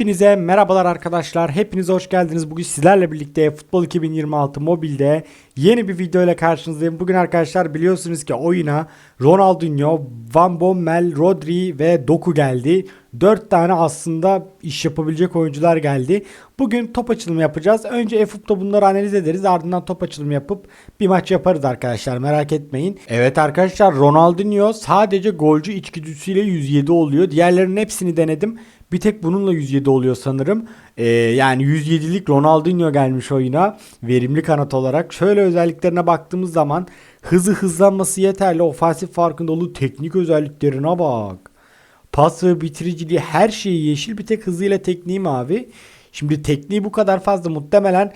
Hepinize merhabalar arkadaşlar. Hepiniz hoş geldiniz. Bugün sizlerle birlikte Futbol 2026 mobilde yeni bir video ile karşınızdayım. Bugün arkadaşlar biliyorsunuz ki oyuna Ronaldinho, Van Bommel, Rodri ve Doku geldi. 4 tane aslında iş yapabilecek oyuncular geldi. Bugün top açılımı yapacağız. Önce eFoot'ta bunları analiz ederiz. Ardından top açılımı yapıp bir maç yaparız arkadaşlar. Merak etmeyin. Evet arkadaşlar Ronaldinho sadece golcü içgüdüsüyle 107 oluyor. Diğerlerinin hepsini denedim. Bir tek bununla 107 oluyor sanırım. Ee, yani 107'lik Ronaldinho gelmiş oyuna. Verimli kanat olarak. Şöyle özelliklerine baktığımız zaman hızı hızlanması yeterli. Ofansif farkındalığı teknik özelliklerine bak. Pas ve bitiriciliği her şeyi yeşil. Bir tek hızıyla tekniği mavi. Şimdi tekniği bu kadar fazla muhtemelen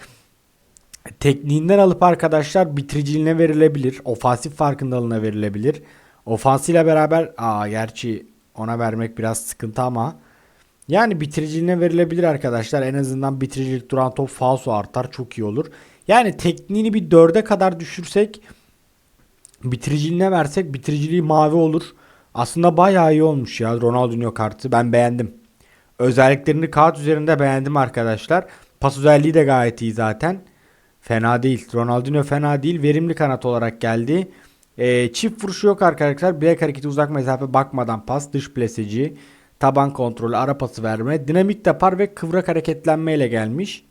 tekniğinden alıp arkadaşlar bitiriciliğine verilebilir. Ofansif farkındalığına verilebilir. Ofansıyla beraber aa gerçi ona vermek biraz sıkıntı ama yani bitiriciliğine verilebilir arkadaşlar. En azından bitiricilik duran top falso artar çok iyi olur. Yani tekniğini bir dörde kadar düşürsek bitiriciliğine versek bitiriciliği mavi olur. Aslında bayağı iyi olmuş ya Ronaldinho kartı. Ben beğendim. Özelliklerini kağıt üzerinde beğendim arkadaşlar. Pas özelliği de gayet iyi zaten. Fena değil. Ronaldinho fena değil. Verimli kanat olarak geldi. Ee, çift vuruşu yok arkadaşlar. Bilek hareketi uzak mesafe bakmadan pas. Dış pleseci. Taban kontrolü. Ara pası verme. Dinamik depar ve kıvrak hareketlenmeyle gelmiş.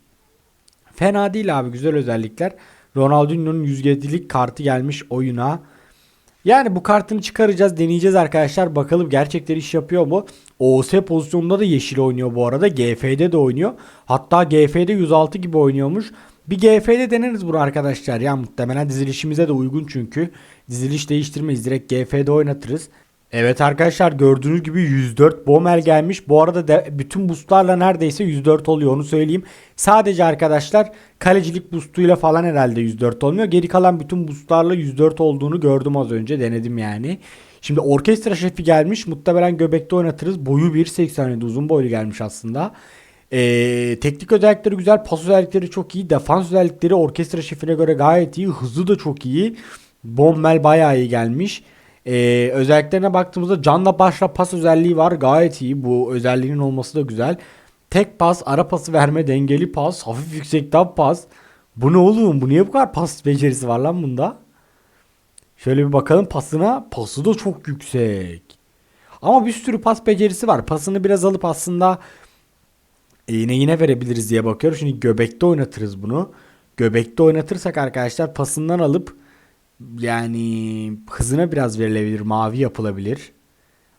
Fena değil abi. Güzel özellikler. Ronaldinho'nun 107'lik kartı gelmiş oyuna. Yani bu kartını çıkaracağız deneyeceğiz arkadaşlar. Bakalım gerçekten iş yapıyor mu? OS pozisyonunda da yeşil oynuyor bu arada. GF'de de oynuyor. Hatta GF'de 106 gibi oynuyormuş. Bir GF'de deneriz bunu arkadaşlar. Ya muhtemelen dizilişimize de uygun çünkü. Diziliş değiştirmeyiz. Direkt GF'de oynatırız. Evet arkadaşlar gördüğünüz gibi 104 Bomel gelmiş. Bu arada de, bütün boostlarla neredeyse 104 oluyor onu söyleyeyim. Sadece arkadaşlar kalecilik boostuyla falan herhalde 104 olmuyor. Geri kalan bütün boostlarla 104 olduğunu gördüm az önce denedim yani. Şimdi orkestra şefi gelmiş. Muhtemelen göbekte oynatırız. Boyu 1.87 uzun boylu gelmiş aslında. Ee, teknik özellikleri güzel. Pas özellikleri çok iyi. Defans özellikleri orkestra şefine göre gayet iyi. Hızı da çok iyi. Bommel bayağı iyi gelmiş. Ee, özelliklerine baktığımızda canla başla pas özelliği var. Gayet iyi. Bu özelliğinin olması da güzel. Tek pas, ara pası verme, dengeli pas, hafif yüksekten pas. Bu ne oğlum? Bu niye bu kadar pas becerisi var lan bunda? Şöyle bir bakalım pasına. Pası da çok yüksek. Ama bir sürü pas becerisi var. Pasını biraz alıp aslında yine yine verebiliriz diye bakıyorum. Şimdi göbekte oynatırız bunu. Göbekte oynatırsak arkadaşlar pasından alıp yani hızına biraz verilebilir. Mavi yapılabilir.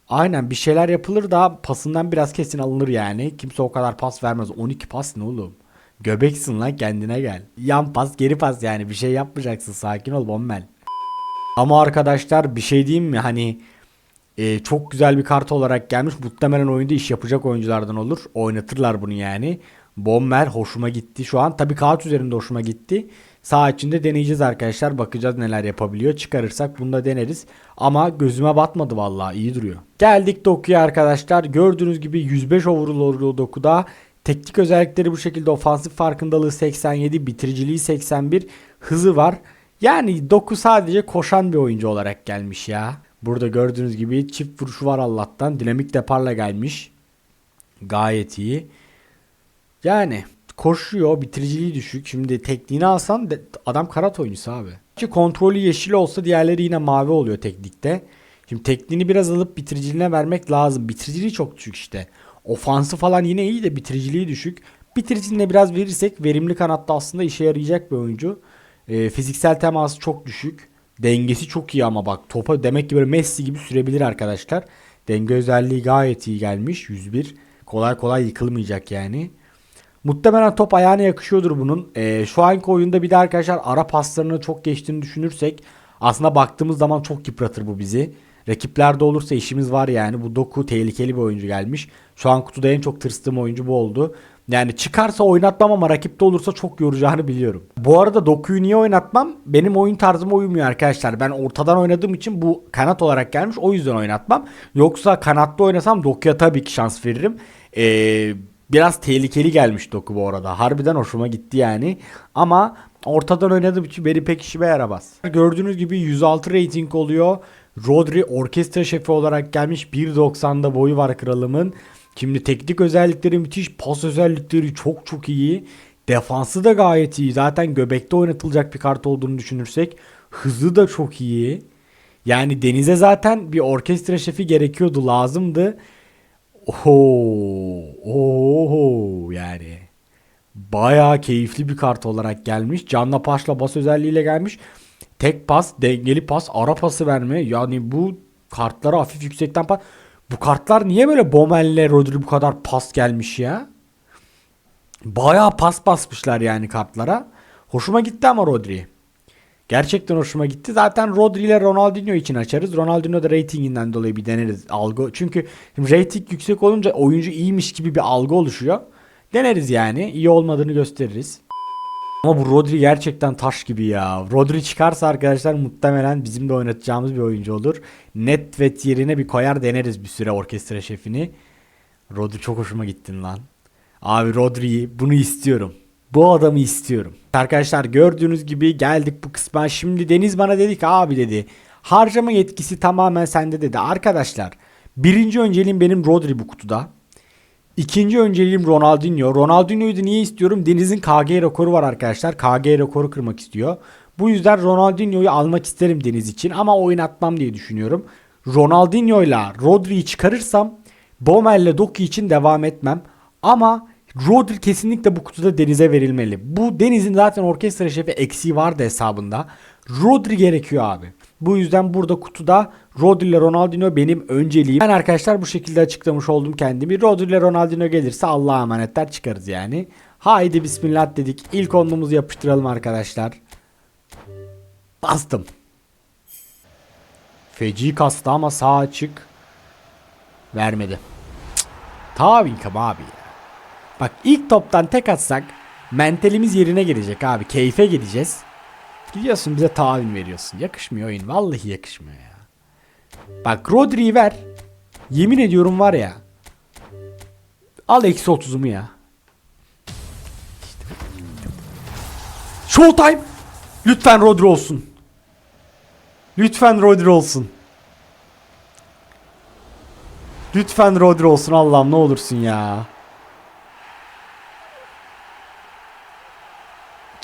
Aynen bir şeyler yapılır da pasından biraz kesin alınır yani. Kimse o kadar pas vermez. 12 pas ne oğlum? Göbeksin lan kendine gel. Yan pas geri pas yani bir şey yapmayacaksın. Sakin ol bombel. Ama arkadaşlar bir şey diyeyim mi? Hani e, çok güzel bir kart olarak gelmiş. Muhtemelen oyunda iş yapacak oyunculardan olur. Oynatırlar bunu yani. Bomber hoşuma gitti şu an. Tabii kağıt üzerinde hoşuma gitti. Sağ içinde deneyeceğiz arkadaşlar. Bakacağız neler yapabiliyor. Çıkarırsak bunu da deneriz. Ama gözüme batmadı vallahi iyi duruyor. Geldik dokuya arkadaşlar. Gördüğünüz gibi 105 overall dokuda. Teknik özellikleri bu şekilde ofansif farkındalığı 87, bitiriciliği 81, hızı var. Yani Doku sadece koşan bir oyuncu olarak gelmiş ya. Burada gördüğünüz gibi çift vuruşu var Allah'tan. Dinamik deparla gelmiş. Gayet iyi. Yani koşuyor, bitiriciliği düşük. Şimdi tekniğini alsan de, adam kanat oyuncusu abi. Ki kontrolü yeşil olsa diğerleri yine mavi oluyor teknikte. Şimdi tekniğini biraz alıp bitiriciliğine vermek lazım. Bitiriciliği çok düşük işte. Ofansı falan yine iyi de bitiriciliği düşük. Bitiriciliğine biraz verirsek verimli kanatta aslında işe yarayacak bir oyuncu. E, fiziksel teması çok düşük. Dengesi çok iyi ama bak topa demek ki böyle Messi gibi sürebilir arkadaşlar. Denge özelliği gayet iyi gelmiş. 101. Kolay kolay yıkılmayacak yani. Muhtemelen top ayağına yakışıyordur bunun. Ee, şu anki oyunda bir de arkadaşlar ara paslarını çok geçtiğini düşünürsek aslında baktığımız zaman çok yıpratır bu bizi. Rakiplerde olursa işimiz var yani. Bu Doku tehlikeli bir oyuncu gelmiş. Şu an kutuda en çok tırstığım oyuncu bu oldu. Yani çıkarsa oynatmam ama rakipte olursa çok yoracağını biliyorum. Bu arada Doku'yu niye oynatmam? Benim oyun tarzıma uymuyor arkadaşlar. Ben ortadan oynadığım için bu kanat olarak gelmiş. O yüzden oynatmam. Yoksa kanatta oynasam Doku'ya tabii ki şans veririm. Eee Biraz tehlikeli gelmiş Doku bu arada. Harbiden hoşuma gitti yani. Ama ortadan oynadığım için beni pek işime yaramaz. Gördüğünüz gibi 106 rating oluyor. Rodri orkestra şefi olarak gelmiş. 1.90'da boyu var kralımın. Şimdi teknik özellikleri müthiş. Pas özellikleri çok çok iyi. Defansı da gayet iyi. Zaten göbekte oynatılacak bir kart olduğunu düşünürsek. Hızı da çok iyi. Yani Deniz'e zaten bir orkestra şefi gerekiyordu. Lazımdı. Oho. Oho yani. Bayağı keyifli bir kart olarak gelmiş. Canla pasla bas özelliğiyle gelmiş. Tek pas, dengeli pas, ara pası verme. Yani bu kartlara hafif yüksekten pas. Bu kartlar niye böyle Bomel'le Rodri bu kadar pas gelmiş ya? Bayağı pas basmışlar yani kartlara. Hoşuma gitti ama Rodri. Gerçekten hoşuma gitti. Zaten Rodri ile Ronaldinho için açarız. Ronaldinho da ratinginden dolayı bir deneriz algı. Çünkü rating yüksek olunca oyuncu iyiymiş gibi bir algı oluşuyor. Deneriz yani. İyi olmadığını gösteririz. Ama bu Rodri gerçekten taş gibi ya. Rodri çıkarsa arkadaşlar muhtemelen bizim de oynatacağımız bir oyuncu olur. Netvet yerine bir koyar deneriz bir süre orkestra şefini. Rodri çok hoşuma gittin lan. Abi Rodri'yi bunu istiyorum. Bu adamı istiyorum. Arkadaşlar gördüğünüz gibi geldik bu kısma. Şimdi Deniz bana dedi ki abi dedi. Harcama yetkisi tamamen sende dedi. Arkadaşlar birinci önceliğim benim Rodri bu kutuda. İkinci önceliğim Ronaldinho. Ronaldinho'yu niye istiyorum? Deniz'in KG rekoru var arkadaşlar. KG rekoru kırmak istiyor. Bu yüzden Ronaldinho'yu almak isterim Deniz için ama oynatmam diye düşünüyorum. Ronaldinho'yla Rodri'yi çıkarırsam Bomel'le Doku için devam etmem. Ama Rodri kesinlikle bu kutuda Deniz'e verilmeli. Bu Deniz'in zaten orkestra şefi eksiği vardı hesabında. Rodri gerekiyor abi. Bu yüzden burada kutuda Rodri ile Ronaldinho benim önceliğim. Ben arkadaşlar bu şekilde açıklamış oldum kendimi. Rodri ile Ronaldinho gelirse Allah'a emanetler çıkarız yani. Haydi bismillah dedik. İlk onluğumuzu yapıştıralım arkadaşlar. Bastım. Feci kastı ama sağ açık. Vermedi. Cık. Tavinkam abi ya. Bak ilk toptan tek atsak mentalimiz yerine gelecek abi. Keyfe gideceğiz. Gidiyorsun bize taviz veriyorsun. Yakışmıyor oyun. Vallahi yakışmıyor ya. Bak Rodri'yi ver. Yemin ediyorum var ya. Al eksi 30'umu ya. Showtime. Lütfen Rodri olsun. Lütfen Rodri olsun. Lütfen Rodri olsun Allah'ım ne olursun ya.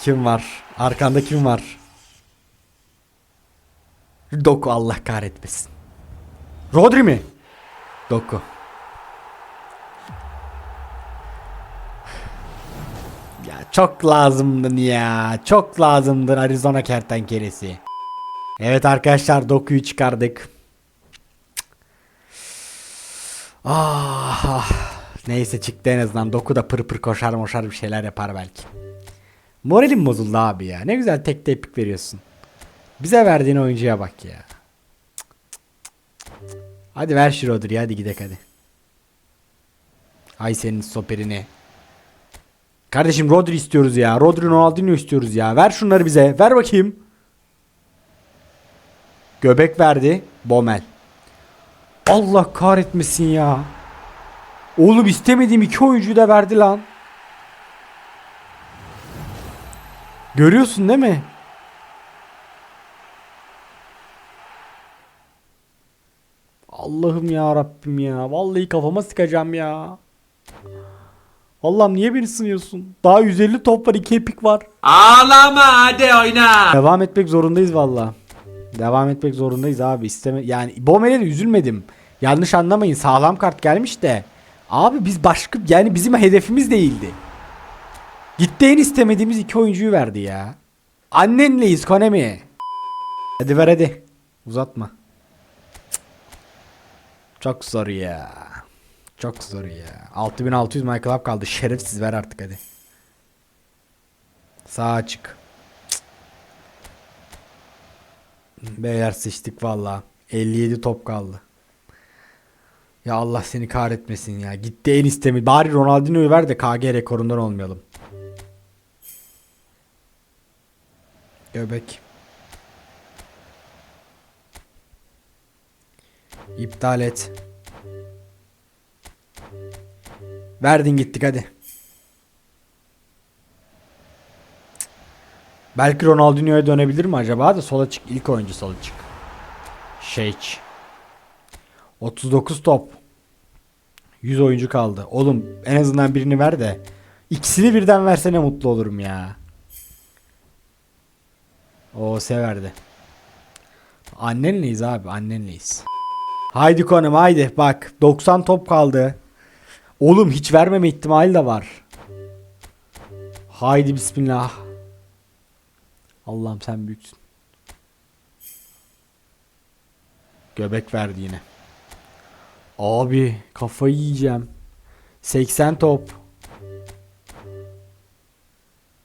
Kim var? Arkanda kim var? Doku Allah kahretmesin. Rodri mi? Doku. Ya çok lazımdın ya. Çok lazımdın Arizona kertenkelesi. Evet arkadaşlar Doku'yu çıkardık. Ah, ah. Neyse çıktı en azından. Doku da pır pır koşar moşar bir şeyler yapar belki. Moralim bozuldu abi ya. Ne güzel tek tepik veriyorsun. Bize verdiğin oyuncuya bak ya. Hadi ver Rodri'yi hadi gidek hadi. Ay senin stoperini. Kardeşim Rodri istiyoruz ya. Rodri Ronaldinho istiyoruz ya. Ver şunları bize. Ver bakayım. Göbek verdi. Bomel. Allah kahretmesin ya. Oğlum istemediğim iki oyuncuyu da verdi lan. Görüyorsun değil mi? Allah'ım ya Rabbim ya. Vallahi kafama sıkacağım ya. Allah'ım niye beni sınıyorsun? Daha 150 top var, 2 epik var. Ağlama hadi oyna. Devam etmek zorundayız valla. Devam etmek zorundayız abi. İsteme yani Bomel'e de üzülmedim. Yanlış anlamayın. Sağlam kart gelmiş de. Abi biz başka yani bizim hedefimiz değildi. Gitti en istemediğimiz iki oyuncuyu verdi ya. Annenleyiz Konemi. Hadi ver hadi. Uzatma. Çok zor ya. Çok zor ya. 6600 Michael Up kaldı. Şerefsiz ver artık hadi. Sağ açık. Cık. Beyler sıçtık valla. 57 top kaldı. Ya Allah seni kahretmesin ya. Gitti en istemi. Bari Ronaldinho'yu ver de KG rekorundan olmayalım. Göbek. İptal et. Verdin gittik hadi. Belki Ronaldinho'ya dönebilir mi acaba da sola çık. İlk oyuncu sola çık. Şeyç. 39 top. 100 oyuncu kaldı. Oğlum en azından birini ver de. İkisini birden versene mutlu olurum ya. O severdi. Annenleyiz abi annenleyiz. Haydi konum haydi bak 90 top kaldı. Oğlum hiç vermeme ihtimali de var. Haydi bismillah. Allah'ım sen büyüksün. Göbek verdi yine. Abi kafayı yiyeceğim. 80 top.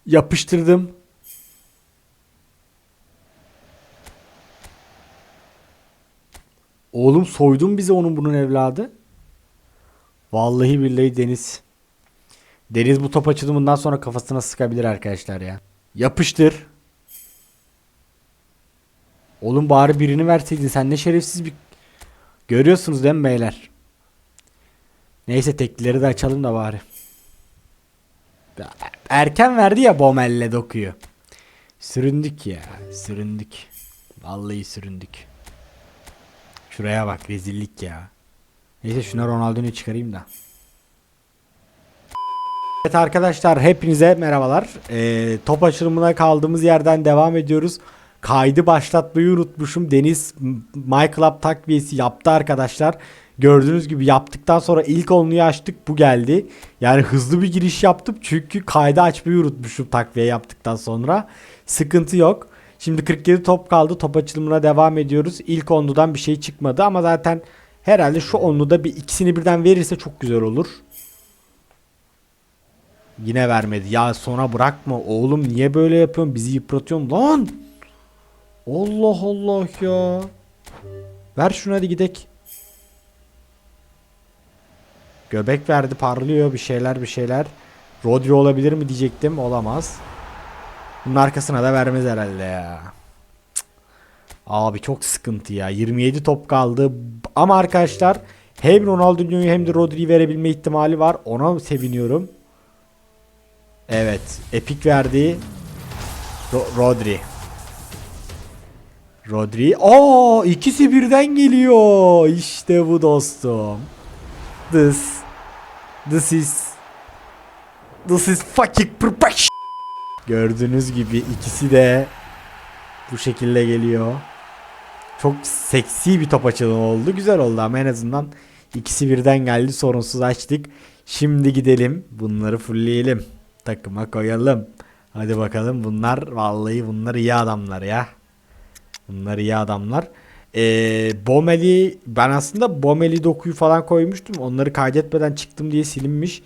Yapıştırdım. Oğlum soydun bize onun bunun evladı. Vallahi billahi Deniz. Deniz bu top açılımından sonra kafasına sıkabilir arkadaşlar ya. Yapıştır. Oğlum bari birini verseydin sen ne şerefsiz bir... Görüyorsunuz değil mi beyler? Neyse teklileri de açalım da bari. Erken verdi ya Bomel'le dokuyu. Süründük ya. Süründük. Vallahi süründük. Şuraya bak rezillik ya. Neyse şuna Ronaldinho'yu çıkarayım da. Evet arkadaşlar hepinize merhabalar. Ee, top açılımına kaldığımız yerden devam ediyoruz. Kaydı başlatmayı unutmuşum. Deniz MyClub takviyesi yaptı arkadaşlar. Gördüğünüz gibi yaptıktan sonra ilk onluyu açtık bu geldi. Yani hızlı bir giriş yaptım çünkü kaydı açmayı unutmuşum takviye yaptıktan sonra. Sıkıntı yok. Şimdi 47 top kaldı. Top açılımına devam ediyoruz. İlk onludan bir şey çıkmadı ama zaten herhalde şu onluda bir ikisini birden verirse çok güzel olur. Yine vermedi. Ya sonra bırakma oğlum niye böyle yapıyorsun? Bizi yıpratıyorsun lan. Allah Allah ya. Ver şunu hadi gidek. Göbek verdi parlıyor bir şeyler bir şeyler. Rodri olabilir mi diyecektim. Olamaz. Bunun arkasına da vermez herhalde ya. Abi çok sıkıntı ya. 27 top kaldı. Ama arkadaşlar hem Ronaldinho'yu hem de Rodri'yi verebilme ihtimali var. Ona seviniyorum. Evet. Epic verdi. Ro- Rodri. Rodri. Aa ikisi birden geliyor. İşte bu dostum. This. This is. This is fucking perfection. Gördüğünüz gibi ikisi de bu şekilde geliyor. Çok seksi bir top açılımı oldu. Güzel oldu ama en azından ikisi birden geldi. Sorunsuz açtık. Şimdi gidelim. Bunları fullleyelim. Takıma koyalım. Hadi bakalım bunlar vallahi bunlar iyi adamlar ya. Bunlar iyi adamlar. Ee, Bomeli ben aslında Bomeli dokuyu falan koymuştum. Onları kaydetmeden çıktım diye silinmiş.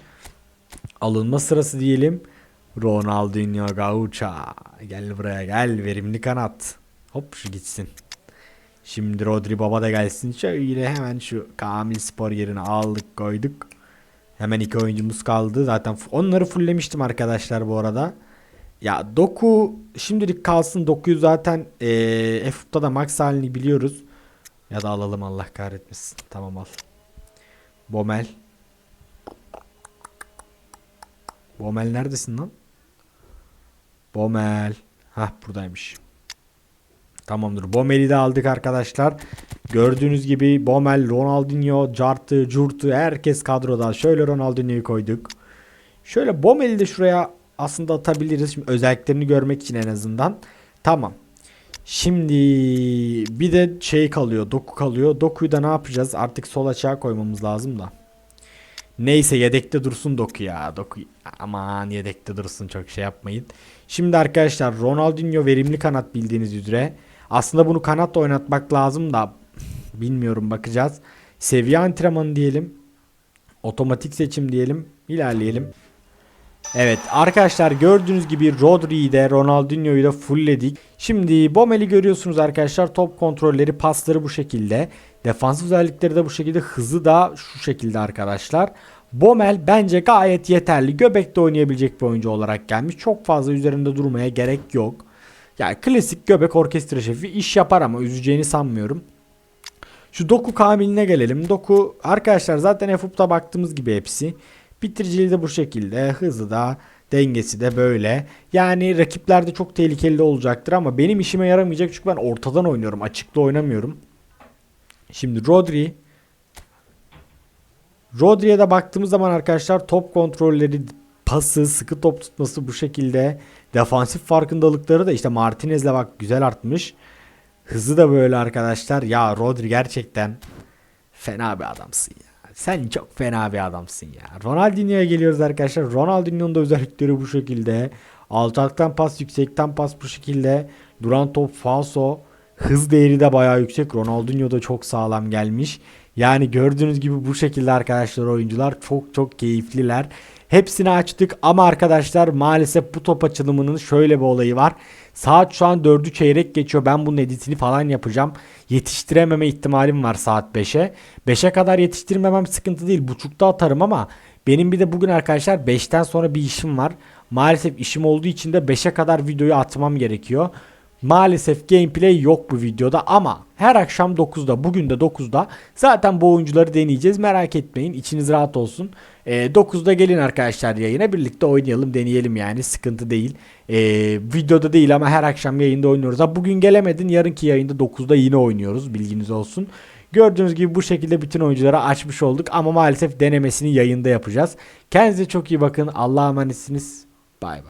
Alınma sırası diyelim. Ronaldinho Gaucho. Gel buraya gel verimli kanat. Hop şu gitsin. Şimdi Rodri Baba da gelsin. Şöyle hemen şu Kamil Spor yerine aldık koyduk. Hemen iki oyuncumuz kaldı. Zaten onları fulllemiştim arkadaşlar bu arada. Ya Doku şimdilik kalsın. Doku'yu zaten eee FUP'ta da max halini biliyoruz. Ya da alalım Allah kahretmesin. Tamam al. Bomel. Bomel neredesin lan? Bomel. Hah buradaymış. Tamamdır. Bomel'i de aldık arkadaşlar. Gördüğünüz gibi Bomel, Ronaldinho, Cartı, Curtu herkes kadroda. Şöyle Ronaldinho'yu koyduk. Şöyle Bomel'i de şuraya aslında atabiliriz. Şimdi özelliklerini görmek için en azından. Tamam. Şimdi bir de şey kalıyor. Doku kalıyor. Dokuyu da ne yapacağız? Artık sol açığa koymamız lazım da. Neyse yedekte dursun Doku ya. Doku aman yedekte dursun çok şey yapmayın. Şimdi arkadaşlar Ronaldinho verimli kanat bildiğiniz üzere. Aslında bunu kanatla oynatmak lazım da bilmiyorum bakacağız. Seviye antrenmanı diyelim. Otomatik seçim diyelim. İlerleyelim. Evet arkadaşlar gördüğünüz gibi Rodri'yi de Ronaldinho'yu da fullledik. Şimdi Bomel'i görüyorsunuz arkadaşlar. Top kontrolleri, pasları bu şekilde. Defansif özellikleri de bu şekilde. Hızı da şu şekilde arkadaşlar. Bomel bence gayet yeterli. Göbekte oynayabilecek bir oyuncu olarak gelmiş. Çok fazla üzerinde durmaya gerek yok. Yani klasik göbek orkestra şefi iş yapar ama üzeceğini sanmıyorum. Şu Doku Kamil'ine gelelim. Doku arkadaşlar zaten FUP'ta baktığımız gibi hepsi. Bitiriciliği de bu şekilde. Hızı da dengesi de böyle. Yani rakiplerde çok tehlikeli olacaktır ama benim işime yaramayacak çünkü ben ortadan oynuyorum. Açıkta oynamıyorum. Şimdi Rodri. Rodri'ye de baktığımız zaman arkadaşlar top kontrolleri, pası, sıkı top tutması bu şekilde. Defansif farkındalıkları da işte Martinez'le bak güzel artmış. Hızı da böyle arkadaşlar. Ya Rodri gerçekten fena bir adamsın ya. Sen çok fena bir adamsın ya. Ronaldinho'ya geliyoruz arkadaşlar. Ronaldinho'nun da özellikleri bu şekilde. Alçaktan pas, yüksekten pas bu şekilde. Duran top falso. Hız değeri de bayağı yüksek. Ronaldinho da çok sağlam gelmiş. Yani gördüğünüz gibi bu şekilde arkadaşlar oyuncular çok çok keyifliler. Hepsini açtık ama arkadaşlar maalesef bu top açılımının şöyle bir olayı var. Saat şu an 4'ü çeyrek geçiyor. Ben bunun editini falan yapacağım. Yetiştirememe ihtimalim var saat 5'e. 5'e kadar yetiştirmemem sıkıntı değil. Buçukta atarım ama benim bir de bugün arkadaşlar 5'ten sonra bir işim var. Maalesef işim olduğu için de 5'e kadar videoyu atmam gerekiyor. Maalesef gameplay yok bu videoda ama her akşam 9'da bugün de 9'da zaten bu oyuncuları deneyeceğiz merak etmeyin içiniz rahat olsun. Ee, 9'da gelin arkadaşlar yayına birlikte oynayalım deneyelim yani sıkıntı değil. Ee, videoda değil ama her akşam yayında oynuyoruz. Ha, bugün gelemedin yarınki yayında 9'da yine oynuyoruz bilginiz olsun. Gördüğünüz gibi bu şekilde bütün oyuncuları açmış olduk ama maalesef denemesini yayında yapacağız. Kendinize çok iyi bakın Allah'a emanetsiniz. Bay bay.